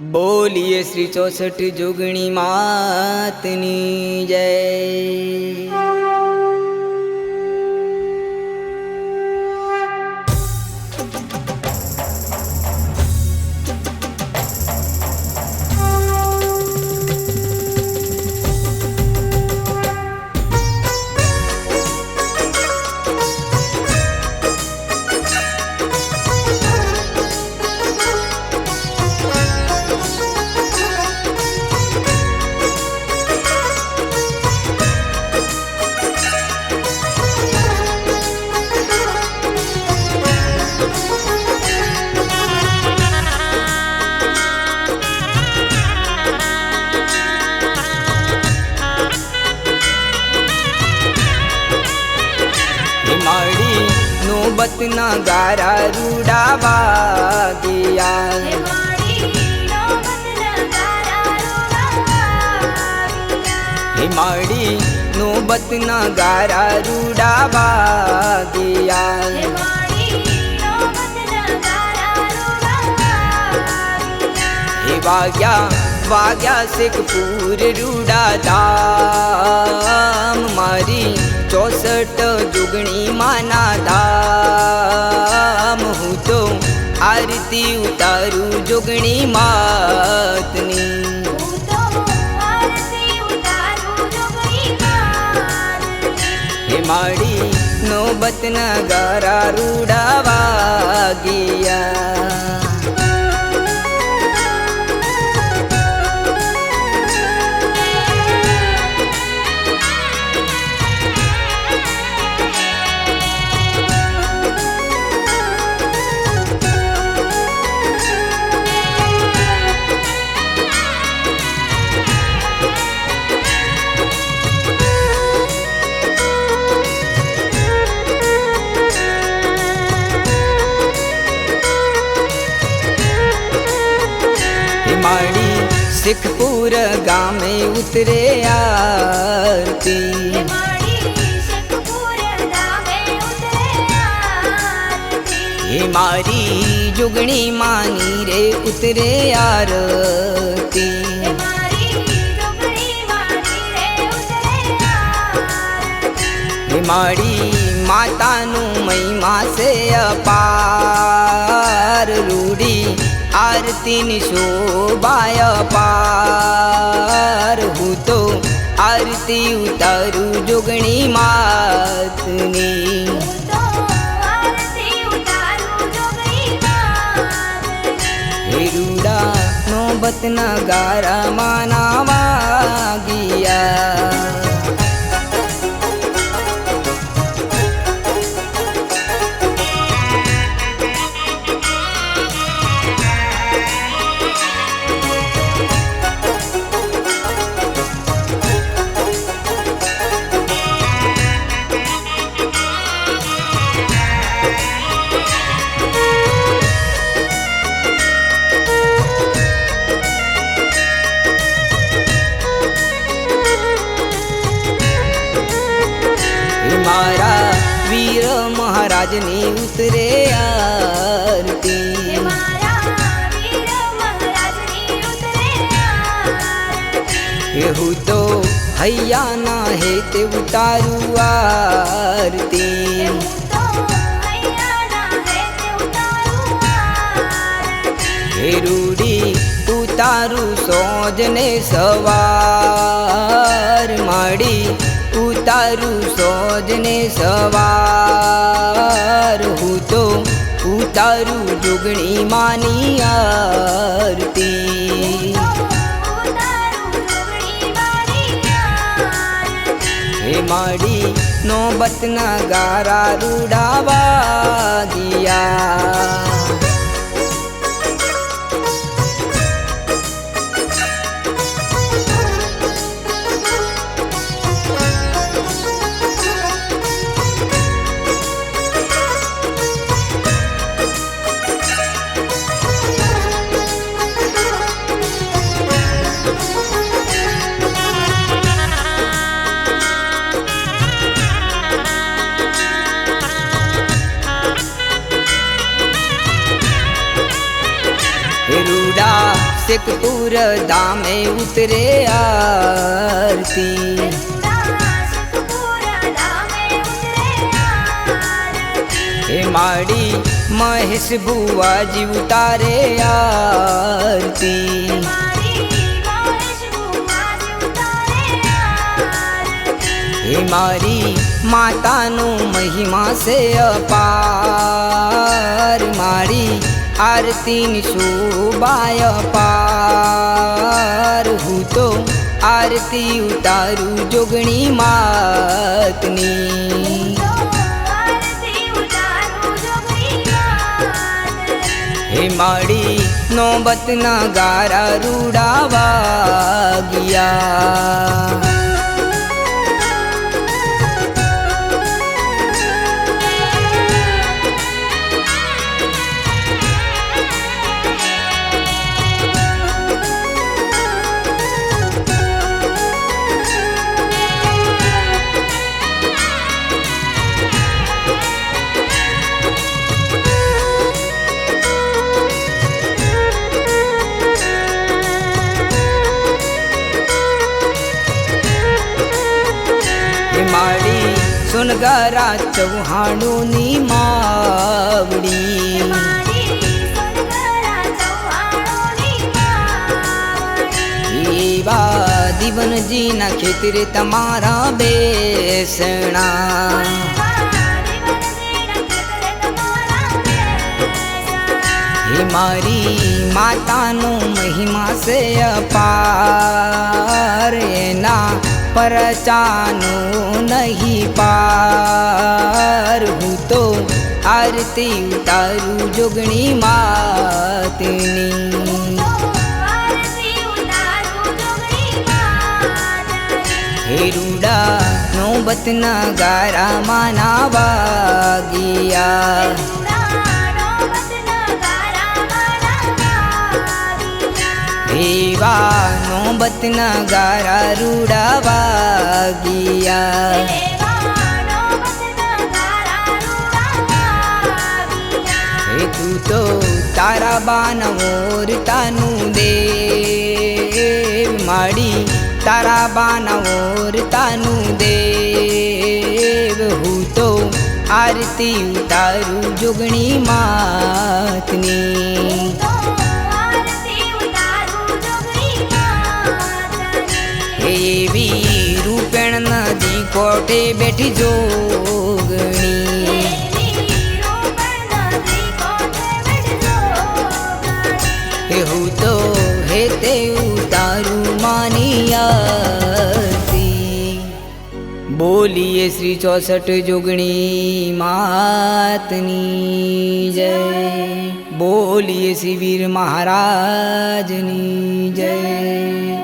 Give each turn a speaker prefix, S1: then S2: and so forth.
S1: બોલીએ શ્રી ચોસઠ જોગણી માતની જય. નોબતના ગારા રૂડાવા ગયા. માળી નોબત ના ગારા રૂડાવા ગયા. વાગ્યા વાગ્યા શેખપુર રૂડા ધામ. મારી ચોસઠ જુગણી માના ધામ. હું તો આરતી ઉતારું જોગણી માતની. માડી નોબત નોબતના ગારા રૂડાવા ગયા શીખપુર ગામે ઉતરે આરતી હે મારી જુગણી માની રે ઉતરે આરતી હે મારી માતાનું મહિમા સે અપાર રૂડી આરતીની શોભાય પાર હું તો આરતી ઉતારું જોગણી માતની. હેરુડા નોબતના ગારા માના વાગિયા. મહારાજની ઉતરે આરતી એવું તો હૈયાના હે તે ઉતારું આરતી હે રૂડી ઉતારું સોજને સવાર ઉતારું સોજને સવાર. હું તો ઉતારું જુગણી માની આરતી. હે માડી, નોબતના ગારા રૂડાવા ગયા શેખપુર ધામે ઉતરે આરતી હે માડી મહેશ બુવાજી ઉતારે આરતી હે મારી માતાનું મહિમા છે અપાર મારી આરતીની શોભાય પાર. હું તો આરતી ઉતારું જોગણી માતની. હે માડી નોબતના ગારા રૂડાવા ગયા સુનગરા ચૌહાણોની માવડી. એવા દીવનજીના ખેતરે તમારા બેસણા. મારી માતાનો મહિમા સે અપાર. પરચાનો નહીં પાર હું તો આરતી ઉતારું જોગણી માતની હેરુડા નોબતના ગારામાં ના વાગ્યા એવા નોબતના ગારા રૂડા વાગ્યા તું તો તારા બાનવોર તાનું દેવ માડી તારા બાનવોર તાનું દે હું તો આરતી ઉતારું જોગણી માતની કોટે બેઠી જોગણી. હું તો હે તે તારું માની આરતી. બોલીએ શ્રી ચોસઠ જોગણી માતની જય. બોલીએ શ્રી મહારાજની જય.